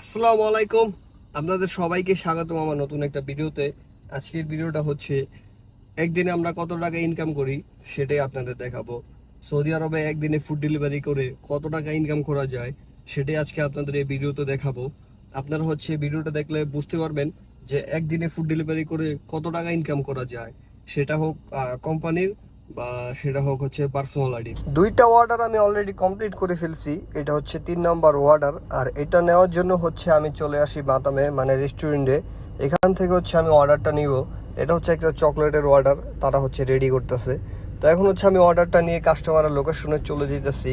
আসসালামু আলাইকুম। আপনাদের সবাইকে স্বাগতম আমার নতুন একটা ভিডিওতে। আজকের ভিডিওটা হচ্ছে, একদিনে আমরা কত টাকা ইনকাম করি সেটাই আপনাদের দেখাবো। সৌদি আরবে একদিনে ফুড ডেলিভারি করে কত টাকা ইনকাম করা যায় সেটাই আজকে আপনাদের এই ভিডিওতে দেখাবো। আপনারা হচ্ছে ভিডিওটা দেখলে বুঝতে পারবেন যে একদিনে ফুড ডেলিভারি করে কত টাকা ইনকাম করা যায়। সেটা হোক কোম্পানির বা সেটা হোক হচ্ছে পার্সোনাল আইডি দুইটা অর্ডার আমি অলরেডি কমপ্লিট করে ফেলছি। এটা হচ্ছে তিন নাম্বার অর্ডার আর এটা নেওয়ার জন্য হচ্ছে আমি চলে আসি বাতামে মানে রেস্টুরেন্টে এখান থেকে হচ্ছে আমি অর্ডারটা নিব। এটা হচ্ছে একটা চকলেটের অর্ডার তারা হচ্ছে রেডি করতেছে। তো এখন হচ্ছে আমি অর্ডারটা নিয়ে কাস্টমারের লোকেশনে চলে যেতেছি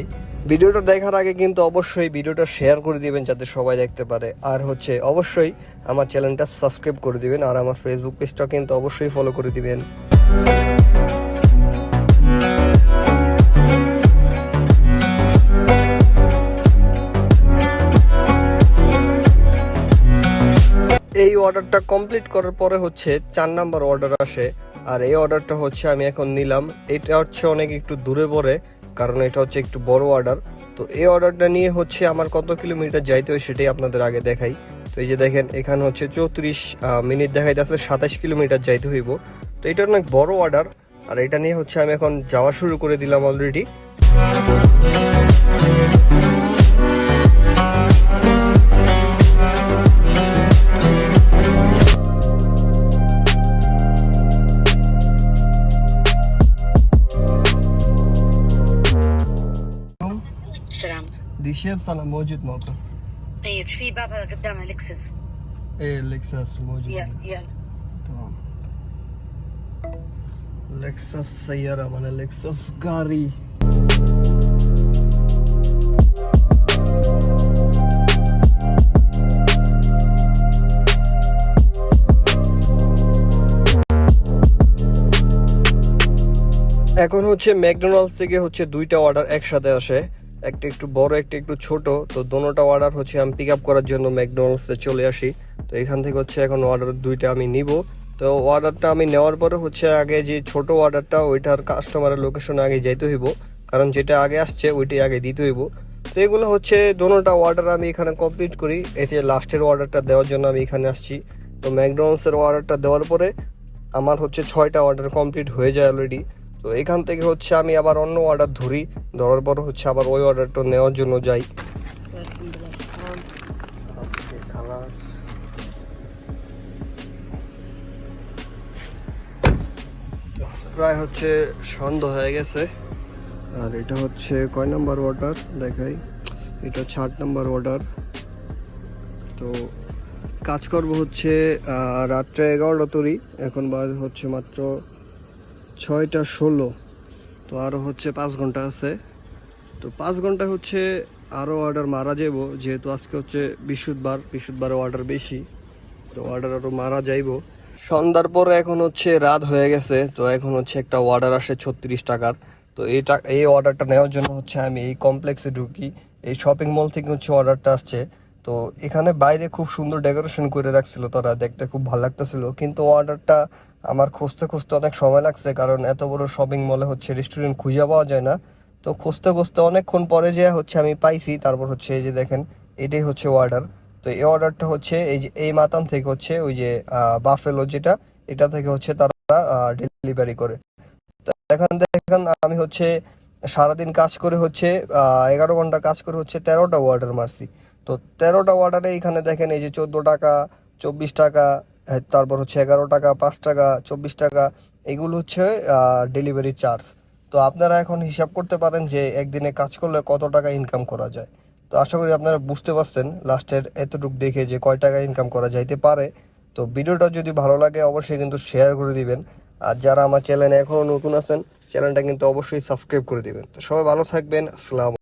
ভিডিওটা দেখার আগে কিন্তু অবশ্যই ভিডিওটা শেয়ার করে দিবেন যাতে সবাই দেখতে পারে। আর হচ্ছে অবশ্যই আমার চ্যানেলটা সাবস্ক্রাইব করে দিবেন, আর আমার ফেসবুক পেজটা কিন্তু অবশ্যই ফলো করে দিবেন। অর্ডারটা কমপ্লিট করার পরে হচ্ছে চার নাম্বার অর্ডার আসে। আর এই অর্ডারটা হচ্ছে আমি এখন নিলাম। এটা হচ্ছে অনেক একটু দূরে পড়ে, কারণ এটা হচ্ছে একটু বড় অর্ডার। তো এই অর্ডারটা নিয়ে হচ্ছে আমার কত কিলোমিটার যাইতে হয় সেটাই আপনাদের আগে দেখাই। তো এই যে দেখেন, এখানে হচ্ছে চৌত্রিশ মিনিট দেখাই যাচ্ছে সাতাশ কিলোমিটার যাইতে হইব। তো এটা অনেক বড় অর্ডার। আর এটা নিয়ে হচ্ছে আমি এখন যাওয়া শুরু করে দিলাম অলরেডি دي شيف صنع موجود موقع طيب في بابا قدامها لكسس ايه لكسس موجود يلا يلا تمام لكسس سيارة من لكسس গাড়ি এখন হচ্ছে ম্যাকডোনাল্ডস থেকে হচ্ছে দুইটা অর্ডার একসাথে আসে একটা একটু বড়, একটা একটু ছোট। তো দোনোটা অর্ডার হচ্ছে আমি পিক আপ করার জন্য ম্যাকডোনাল্ডসে চলে আসি। তো এখান থেকে হচ্ছে এখন অর্ডার দুইটা আমি নিব। তো অর্ডারটা আমি নেওয়ার পরে হচ্ছে আগে যে ছোট অর্ডারটা ওইটার কাস্টমারের লোকেশনে আগে যাইতে হইব। কারণ যেটা আগে আসছে, ওইটাই আগে দিতে হইব। তো এগুলো হচ্ছে দোনোটা অর্ডার আমি এখানে কমপ্লিট করি। এই যে লাস্টের অর্ডারটা দেওয়ার জন্য আমি এখানে আসছি। তো ম্যাকডোনাল্ডসের অর্ডারটা দেওয়ার পরে আমার হচ্ছে ছয়টা অর্ডার কমপ্লিট হয়ে যায় অলরেডি তো এখান থেকে হচ্ছে আমি আবার অন্য অর্ডার ধরি। ধরার পর হচ্ছে আবার ওই অর্ডারটা নেওয়ার জন্য যাই। প্রায় হচ্ছে সন্ধ্যা হয়ে গেছে। আর এটা হচ্ছে কয় নাম্বার অর্ডার দেখাই। এটা হচ্ছে আট নাম্বার অর্ডার তো কাজ করব হচ্ছে রাত্রে এগারোটা তরি। এখন বাজ হচ্ছে মাত্র ছয়টা ষোলো। তো আরও হচ্ছে পাঁচ ঘণ্টা আছে। তো পাঁচ ঘণ্টা হচ্ছে আরও অর্ডার মারা যাব যেহেতু আজকে হচ্ছে বৃহস্পতিবার, বৃহস্পতিবারে অর্ডার বেশি, তো অর্ডার আরও মারা যাইব। সন্ধ্যার পরে এখন হচ্ছে রাত হয়ে গেছে, তো এখন হচ্ছে একটা অর্ডার আসে ছত্রিশ টাকার। তো এই এই অর্ডারটা নেওয়ার জন্য হচ্ছে আমি এই কমপ্লেক্সে ঢুকি। এই শপিং মল থেকে হচ্ছে অর্ডারটা আসছে। তো এখানে বাইরে খুব সুন্দর ডেকোরেশন করে রাখছিল তারা, দেখতে খুব ভালো লাগতেছিল। কিন্তু অর্ডারটা আমার খুঁজতে খুঁজতে অনেক সময় লাগছে, কারণ এত বড় শপিং মলে হচ্ছে রেস্টুরেন্ট খুঁজে পাওয়া যায় না। তো খুঁজতে খুঁজতে অনেকক্ষণ পরে যে হচ্ছে আমি পাইছি, তারপর হচ্ছে এই যে দেখেন, এটাই হচ্ছে অর্ডার তো এই অর্ডারটা হচ্ছে এই যে, এই মাতাম থেকে হচ্ছে ওই যে বাফেলো যেটা, এটা থেকে হচ্ছে তারা ডেলিভারি করে। তো এখন দেখেন আমি হচ্ছে সারাদিন কাজ করে হচ্ছে এগারো ঘণ্টা কাজ করে হচ্ছে তেরোটা অর্ডার মারছি। তো তেরোটা অর্ডারে এখানে দেখেন এই যে চোদ্দ টাকা চব্বিশ টাকা আহ, তারপর হচ্ছে এগারো টাকা পাঁচ টাকা চব্বিশ টাকা এগুলো হচ্ছে ডেলিভারি চার্জ তো আপনারা এখন হিসাব করতে পারেন যে একদিনে কাজ করলে কত টাকা ইনকাম করা যায়। তো আশা করি আপনারা বুঝতে পারছেন লাস্টের এতটুকু দেখে যে কয় টাকা ইনকাম করা যাইতে পারে। তো ভিডিওটা যদি ভালো লাগে অবশ্যই কিন্তু শেয়ার করে দিবেন। আর যারা আমার চ্যানেলে এখনও নতুন আছেন চ্যানেলটা কিন্তু অবশ্যই সাবস্ক্রাইব করে দিবেন। তো সবাই ভালো থাকবেন আসসালাম